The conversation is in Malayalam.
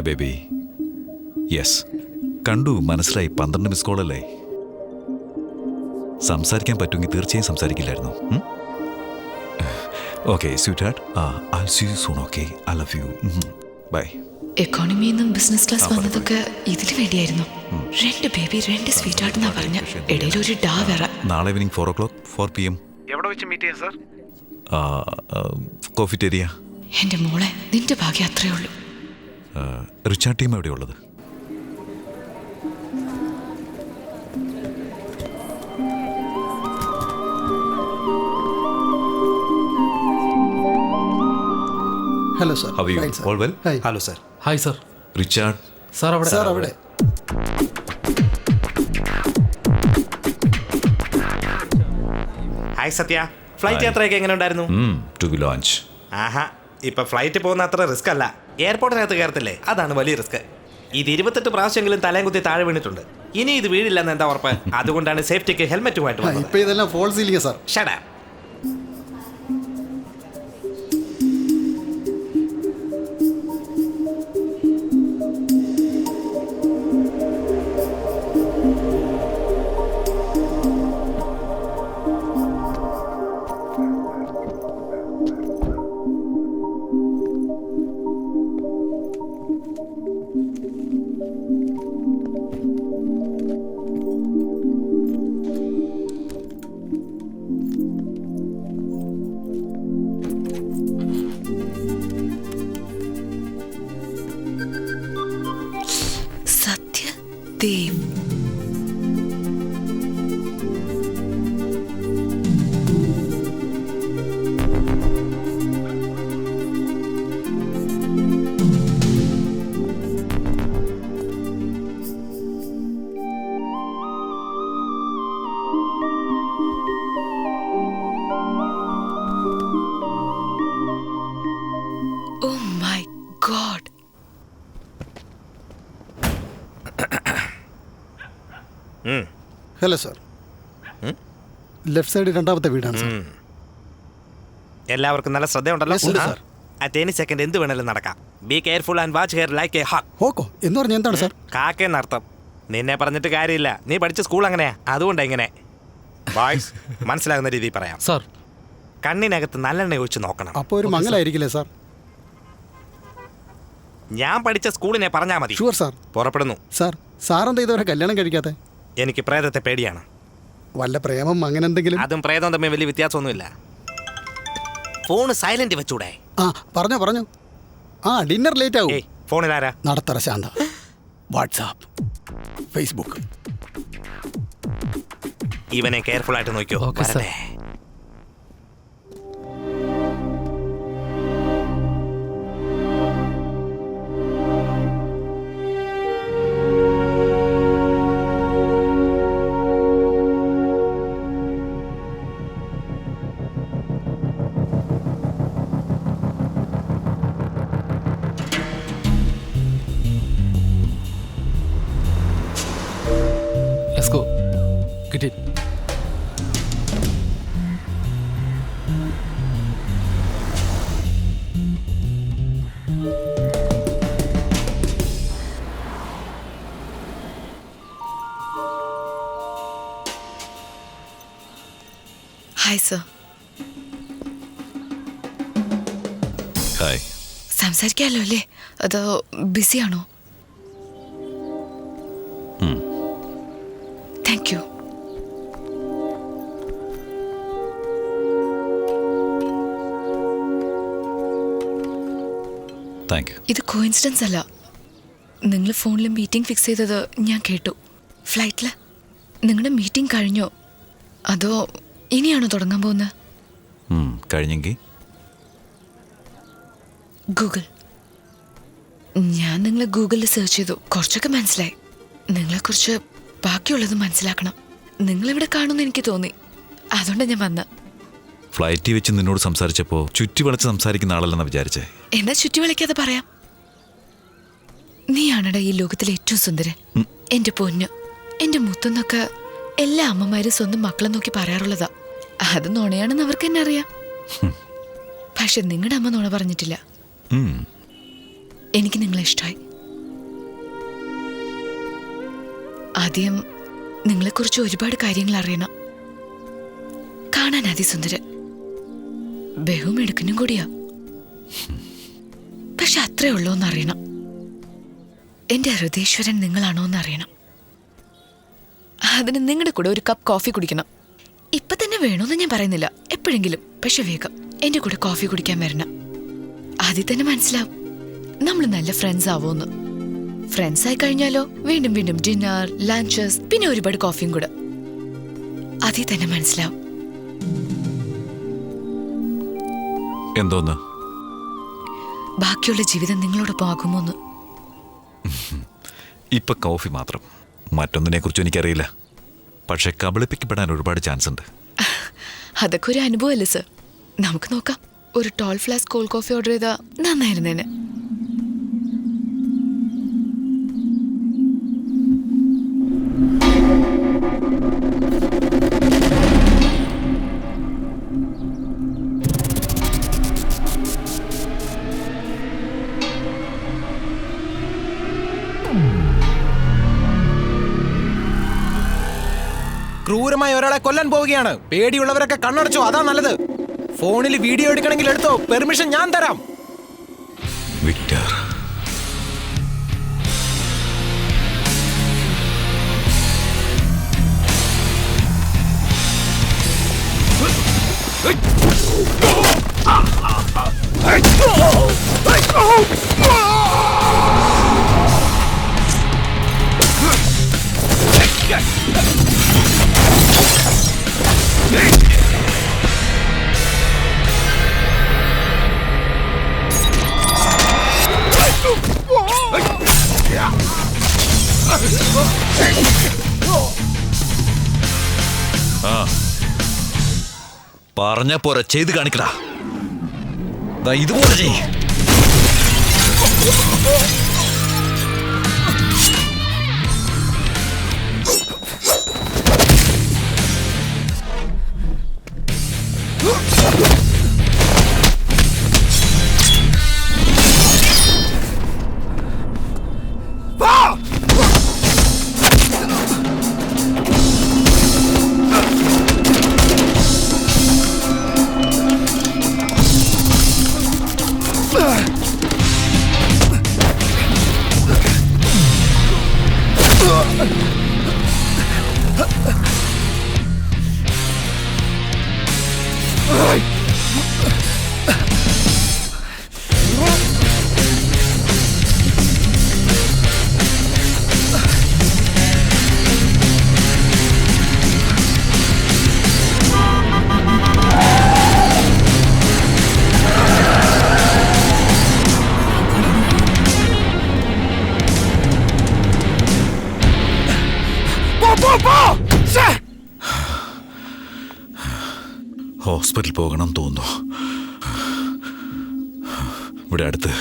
ഹായ് ബേബി യെസ് കണ്ടു മനസ്സിലായി. പന്ത്രണ്ട് മിസ് കോളല്ലേ സംസാരിക്കാൻ പറ്റുമെങ്കിൽ തീർച്ചയായും സംസാരിക്കില്ലായിരുന്നു. Okay sweetheart I C U soon okay I love you bye എക്കോണമിയിൽ നിന്നും ബിസിനസ് ക്ലാസ് വന്നതൊക്കെ ഇതിൽ വേണ്ടിയായിരുന്നു. രണ്ട് ബേബി രണ്ട് സ്വീറ്റ് ഹാർട്ട് എന്നാ പറഞ്ഞ ഇടയിൽ ഒരു ഡാ വേറെ. നാളെ evening four o'clock four P M എവിടെ വെച്ച് മീറ്റ് ചെയ്യാം സാർ കോഫിറ്റേരിയ എന്റെ മോളെ നിന്റെ ഭാഗ്യം അത്രേ ഉള്ളൂ. Richard team എവിടെയുള്ളത്? Hello sir how you all well hello sir hi sir Richard? Sir അവിടെ. സാർ അവിടെ. ഹായ് സത്യ. ഫ്ലൈറ്റ് യാത്രയൊക്കെ എങ്ങനെ ഉണ്ടായിരുന്നു? ടു ബി ലോഞ്ച് ആഹാ ഇപ്പൊ ഫ്ലൈറ്റ് പോകുന്ന അത്ര റിസ്ക് അല്ല. എയർപോർട്ടിനകത്ത് കയറത്തില്ലേ? അതാണ് വലിയ റിസ്ക്. ഇത് ഇരുപത്തെട്ട് പ്രാവശ്യമെങ്കിലും തലയും കുത്തി താഴെ വീണിട്ടുണ്ട്. ഇനി ഇത് വീഴില്ലെന്ന് എന്താ ഉറപ്പ്? അതുകൊണ്ടാണ് സേഫ്റ്റിക്ക് ഹെൽമെറ്റുമായിട്ട് ഇപ്പൊ ഇതെല്ലാം ഫോൾസ് സീലിംഗ് സാർ ഷടാ deep. Hello sir left side രണ്ടാമത്തെ വീടാണ് സാർ എല്ലാവർക്കും നല്ല ശ്രദ്ധയുണ്ടല്ലോ. Yes, sir. എനി സെക്കൻഡ് എന്ത് വേണേലും നടക്കാം. Be careful and watch hair like a heart ഓക്കോ എന്ന് പറഞ്ഞാൽ എന്താണ് സാർ കാക്കെന്നർത്ഥം നിന്നെ പറഞ്ഞിട്ട് കാര്യമില്ല. നീ പഠിച്ച സ്കൂൾ അങ്ങനെയാ. അതുകൊണ്ടാ ഇങ്ങനെ. ബോയ്സ് മനസ്സിലാകുന്ന രീതിയിൽ പറയാം. സാർ കണ്ണിനകത്ത് നല്ലെണ്ണ ഒഴിച്ച് നോക്കണം. അപ്പോൾ ഒരു മംഗലായിരിക്കില്ലേ സാർ ഞാൻ പഠിച്ച സ്കൂളിനെ പറഞ്ഞാൽ മതി ഷുവർ സാർ പുറപ്പെടുന്നു സാർ എന്താ ഇതുവരെ കല്യാണം കഴിക്കാത്തെ എനിക്ക് പ്രേതത്തെ പേടിയാണ്. വല്ല പ്രേമം അങ്ങനെ എന്തെങ്കിലും? അതും പ്രേതം തമ്മിൽ വലിയ വ്യത്യാസമൊന്നുമില്ല. ഫോൺ സൈലന്റ് വെച്ചൂടെ? ആ പറഞ്ഞു പറഞ്ഞു. ആ ഡിന്നർ ലേറ്റ് ആവും. ഏയ് ആരാ? നടത്തറ ശാന്ത. WhatsApp Facebook. ഇവനെ കെയർഫുൾ ആയിട്ട് നോക്കിയോ? Okay sir. Hi sir hi സംസാരിക്കാമല്ലോ അല്ലേ? അതോ ബിസിയാണോ? താങ്ക് യു താങ്ക് യു ഇത് കോയിൻസിഡൻസ് അല്ല. നിങ്ങൾ ഫോണിൽ മീറ്റിംഗ് ഫിക്സ് ചെയ്തത് ഞാൻ കേട്ടു. ഫ്ലൈറ്റിൽ നിങ്ങളുടെ മീറ്റിംഗ് കഴിഞ്ഞോ? അതോ ഇനിയാണോ തുടങ്ങാൻ പോകുന്നത്? കഴിഞ്ഞെങ്കിൽ ഗൂഗിൾ. ഞാൻ നിങ്ങളെ ഗൂഗിളിൽ സെർച്ച് ചെയ്തു. കുറച്ചൊക്കെ മനസ്സിലായി. നിങ്ങളെക്കുറിച്ച് ബാക്കിയുള്ളത് മനസ്സിലാക്കണം. നിങ്ങളിവിടെ കാണുമെന്ന് എനിക്ക് തോന്നി. അതുകൊണ്ട് ഞാൻ വന്നത്. ഫ്ലൈറ്റിൽ വെച്ച് നിന്നോട് സംസാരിച്ചപ്പോ ചുറ്റി വളച്ച് സംസാരിക്കുന്ന ആളല്ലെന്നാ വിചാരിച്ചേ? എന്നാ ചുറ്റി വിളിക്കാതെ പറയാം. നീയാണടാ ഈ ലോകത്തിലെ ഏറ്റവും സുന്ദരൻ. എന്റെ പൊന്നു. എന്റെ മുത്തെന്നൊക്കെ എല്ലാ അമ്മമാരും സ്വന്തം മക്കളെ നോക്കി പറയാറുള്ളതാ. അത് നുണയാണെന്ന് അവർക്ക് തന്നെ അറിയാം. പക്ഷെ നിങ്ങളുടെ അമ്മ നുണ പറഞ്ഞിട്ടില്ല. എനിക്ക് നിങ്ങളെ ഇഷ്ടമായി ആദ്യം നിങ്ങളെക്കുറിച്ച് ഒരുപാട് കാര്യങ്ങൾ അറിയണം. കാണാൻ അതിസുന്ദരൻ. ബഹും എടുക്കനും കൂടിയാ. പക്ഷെ അത്രേ ഉള്ളൂ എന്നറിയണം എന്റെ ഹൃദേശ്വരൻ നിങ്ങളാണോ എന്നറിയണം അതിന് നിങ്ങളുടെ കൂടെ ഒരു കപ്പ് കോഫി കുടിക്കണം. ഇപ്പൊ തന്നെ വേണമെന്ന് ഞാൻ പറയുന്നില്ല. എപ്പോഴെങ്കിലും. പക്ഷെ വേഗം. എന്റെ കൂടെ കോഫി കുടിക്കാൻ വരണം. ആദ്യം തന്നെ മനസ്സിലാവും. നമ്മൾ നല്ല ഫ്രണ്ട്സ് ആവുമെന്ന് ഫ്രണ്ട്സ് ആയി കഴിഞ്ഞാലോ? വീണ്ടും വീണ്ടും ഡിന്നർ ലഞ്ചസ് പിന്നെ ഒരുപാട് കോഫിയും കൂടെ. അതിൽ തന്നെ മനസ്സിലാവും. എന്തോന്ന്? ബാക്കിയുള്ള ജീവിതം നിങ്ങളോടൊപ്പം ആകുമോന്ന്. ഇപ്പൊ കോഫി മാത്രം. മറ്റൊന്നിനെ കുറിച്ചും എനിക്കറിയില്ല. പക്ഷെ കബളിപ്പിക്കപ്പെടാൻ ഒരുപാട് ചാൻസ് ഉണ്ട് അതൊക്കെ ഒരു അനുഭവമല്ലേ സർ? നമുക്ക് നോക്കാം. ഒരു tall flask cold coffee order ചെയ്താൽ നന്നായിരുന്നേനെ. ക്രൂരമായി ഒരാളെ കൊല്ലാൻ പോവുകയാണ്. പേടിയുള്ളവരൊക്കെ കണ്ണടച്ചോ അതാ നല്ലത്. ഫോണിൽ വീഡിയോ എടുക്കണമെങ്കിൽ എടുത്തോ പെർമിഷൻ ഞാൻ തരാം. വിക്ടർ. പറഞ്ഞ പോരെ ചെയ്ത് കാണിക്കടാ. ഇതുപോലെ ചെയ് ഹോസ്പിറ്റലിൽ പോകണം തോന്നുന്നു. ഇവിടെ അടുത്ത്